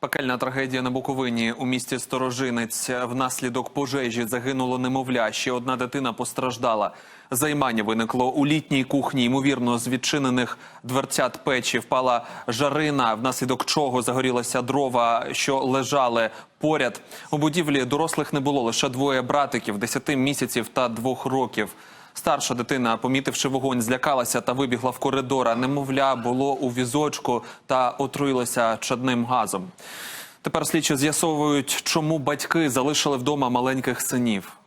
Пекельна трагедія на Буковині у місті Сторожинець. Внаслідок пожежі загинуло немовля. Ще одна дитина постраждала. Займання виникло у літній кухні. Ймовірно, з відчинених дверцят печі впала жарина, внаслідок чого загорілися дрова, що лежали поряд. У будівлі дорослих не було лише двоє братиків 10 місяців та двох років. Старша дитина, помітивши вогонь, злякалася та вибігла в коридор. А Немовля було у візочку та отруїлося чадним газом. Тепер слідчі з'ясовують, чому батьки залишили вдома маленьких синів.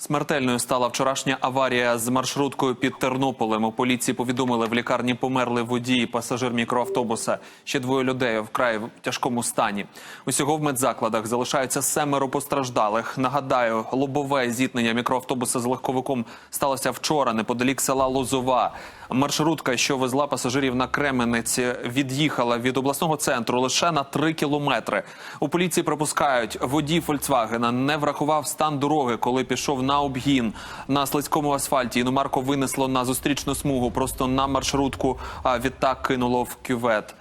Смертельною стала вчорашня аварія з маршруткою під Тернополем. У поліції повідомили, в лікарні померли водій, і пасажир мікроавтобуса. Ще двоє людей вкрай в тяжкому стані. Усього в медзакладах залишаються семеро постраждалих. Нагадаю, лобове зіткнення мікроавтобуса з легковиком сталося вчора неподалік села Лозова. Маршрутка, що везла пасажирів на Кременець, від'їхала від обласного центру лише на 3 кілометри. У поліції припускають, водій Фольксвагена не врахував стан дороги, коли пішов на обгін на слизькому асфальті. Іномарко винесло на зустрічну смугу просто на маршрутку, а відтак кинуло в кювет.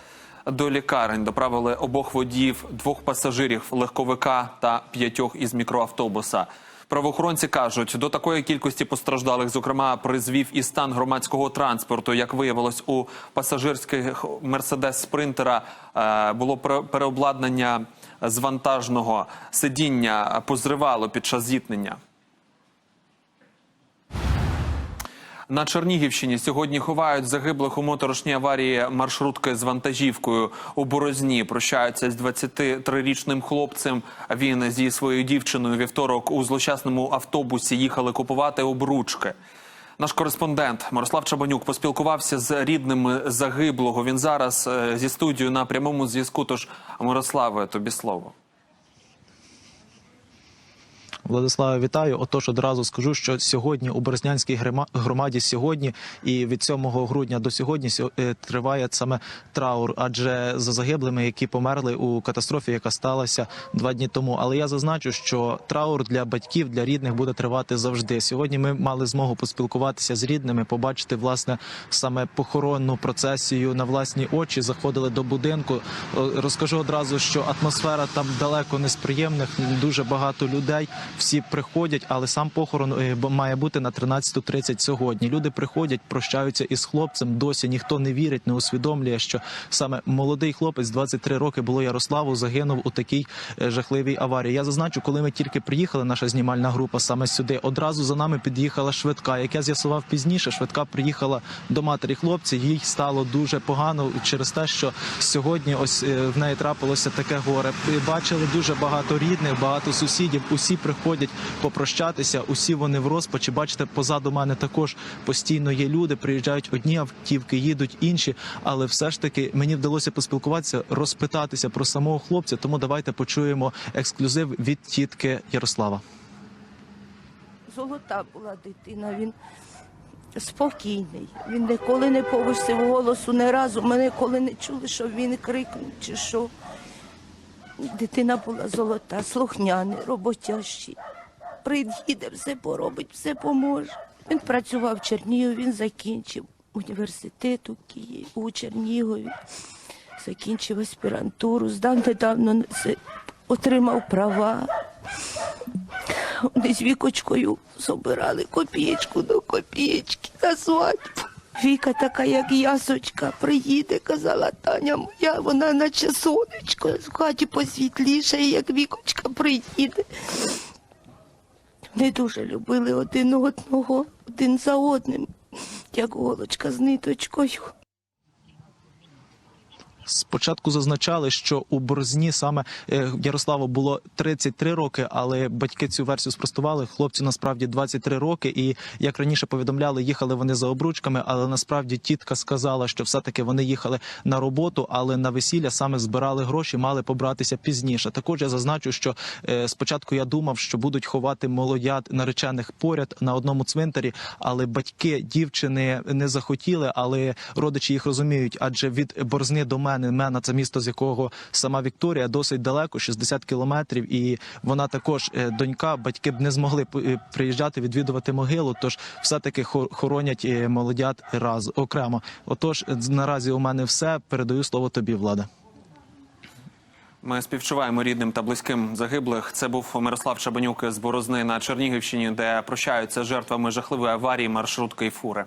До лікарень доправили обох водіїв, двох пасажирів легковика та п'ятьох із мікроавтобуса. Правоохоронці кажуть, до такої кількості постраждалих, зокрема, призвів і стан громадського транспорту. Як виявилось, у пасажирських мерседес спринтера е, було пере- переобладнання з вантажного сидіння позривало під час зіткнення. На Чернігівщині сьогодні ховають загиблих у моторошній аварії маршрутки з вантажівкою у Борозні. Прощаються з 23-річним хлопцем. Він зі своєю дівчиною вівторок у злощасному автобусі їхали купувати обручки. Наш кореспондент Мирослав Чабанюк поспілкувався з рідними загиблого. Він зараз е, зі студією на прямому зв'язку. Тож, Мирославе, тобі слово. Владиславе, вітаю. Отож, одразу скажу, що сьогодні у Березнянській громаді сьогодні і від 7 грудня до сьогодні сьо- е, триває саме траур, адже за загиблими, які померли у катастрофі, яка сталася два дні тому. Але я зазначу, що траур для батьків, для рідних буде тривати завжди. Сьогодні ми мали змогу поспілкуватися з рідними, побачити власне саме похоронну процесію на власні очі. Заходили до будинку. Розкажу одразу, що атмосфера там далеко не з приємних. Дуже багато людей. Всі приходять, але сам похорон е, має бути на 13.30 сьогодні. Люди приходять, прощаються із хлопцем. Досі ніхто не вірить, не усвідомлює, що саме молодий хлопець 23 роки було Ярославу загинув у такій е, жахливій аварії. Я зазначу, коли ми тільки приїхали, наша знімальна група саме сюди. Одразу за нами під'їхала швидка. Як я з'ясував пізніше, швидка приїхала до матері хлопця. Їй стало дуже погано через те, що сьогодні ось е, в неї трапилося таке горе. Бачили дуже багато рідних, багато сусідів. Усі приходять попрощатися. Усі вони в розпачі. Бачите, позаду мене також постійно є люди. Приїжджають одні автівки, їдуть інші. Але все ж таки мені вдалося поспілкуватися, розпитатися про самого хлопця. Тому давайте почуємо ексклюзив від тітки Ярослава. Золота була дитина, він спокійний. Він ніколи не повисив голосу, ні разу. Ми ніколи не чули, що він крикнув чи що. Дитина була золота, слухняний, роботящий. Приїде, все поробить, все поможе. Він працював в Чернігові, він закінчив університет у Києві, у Чернігові, закінчив аспірантуру, здав недавно, отримав права. З вікочкою собирали копієчку до копієчки на свадьбу. Віка така, як ясочка, приїде, казала Таня моя, вона наче сонечко, в хаті посвітліше, як вікочка приїде. Вони дуже любили один одного, один за одним, як голочка з ниточкою. Спочатку зазначали, що у Борзні саме е, Ярославу було 33 роки, але батьки цю версію спростували. Хлопцю насправді 23 роки. І як раніше повідомляли, їхали вони за обручками. Але насправді тітка сказала, що все-таки вони їхали на роботу, але на весілля саме збирали гроші, мали побратися пізніше. Також я зазначу, що е, спочатку я думав, що будуть ховати молодят наречених поряд на одному цвинтарі, але батьки дівчини не захотіли, але родичі їх розуміють, адже від борзни до мене. Мене Мена це місто, з якого сама Вікторія досить далеко, 60 кілометрів, і вона також е, донька. Батьки б не змогли е, приїжджати відвідувати могилу. Тож все-таки хор- хоронять е, молодят раз окремо. Отож, наразі у мене все. Передаю слово тобі, влада. Ми співчуваємо рідним та близьким загиблих. Це був Мирослав Чабанюк з Борозни на Чернігівщині, де прощаються жертвами жахливої аварії маршрутки і фури.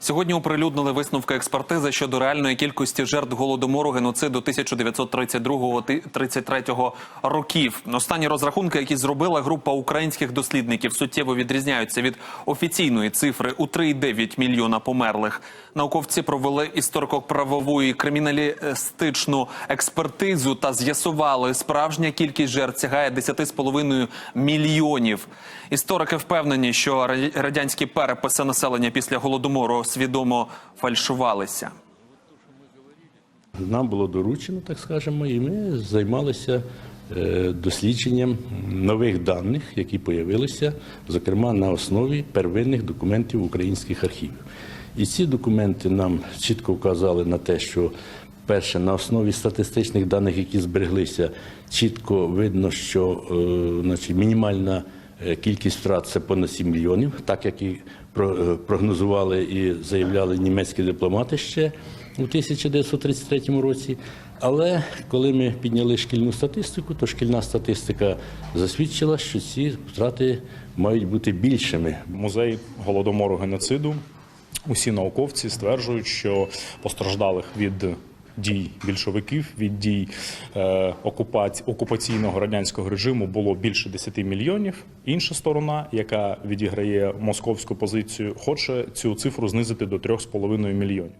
Сьогодні оприлюднили висновки експертизи щодо реальної кількості жертв голодомору геноциду 1932-33 років. Останні розрахунки, які зробила група українських дослідників, суттєво відрізняються від офіційної цифри у 3,9 мільйона померлих. Науковці провели історико-правову і криміналістичну експертизу та з'ясували, справжня кількість жертв сягає 10,5 мільйонів. Історики впевнені, що радянські переписи населення після голодомору свідомо фальшувалися. Нам було доручено, так скажемо, і ми займалися е, дослідженням нових даних, які появилися, зокрема на основі первинних документів українських архівів. І ці документи нам чітко вказали на те, що перше, на основі статистичних даних, які збереглися, чітко видно, що е, значить, мінімальна кількість втрат це понад 7 мільйонів, так як і е, прогнозували і заявляли німецькі дипломати ще у 1933 році. Але коли ми підняли шкільну статистику, то шкільна статистика засвідчила, що ці втрати мають бути більшими. музей голодомору геноциду. Усі науковці стверджують, що постраждалих від дій більшовиків, від дій е, окупаці- окупаційного радянського режиму було більше 10 мільйонів. Інша сторона, яка відіграє московську позицію, хоче цю цифру знизити до 3,5 мільйонів.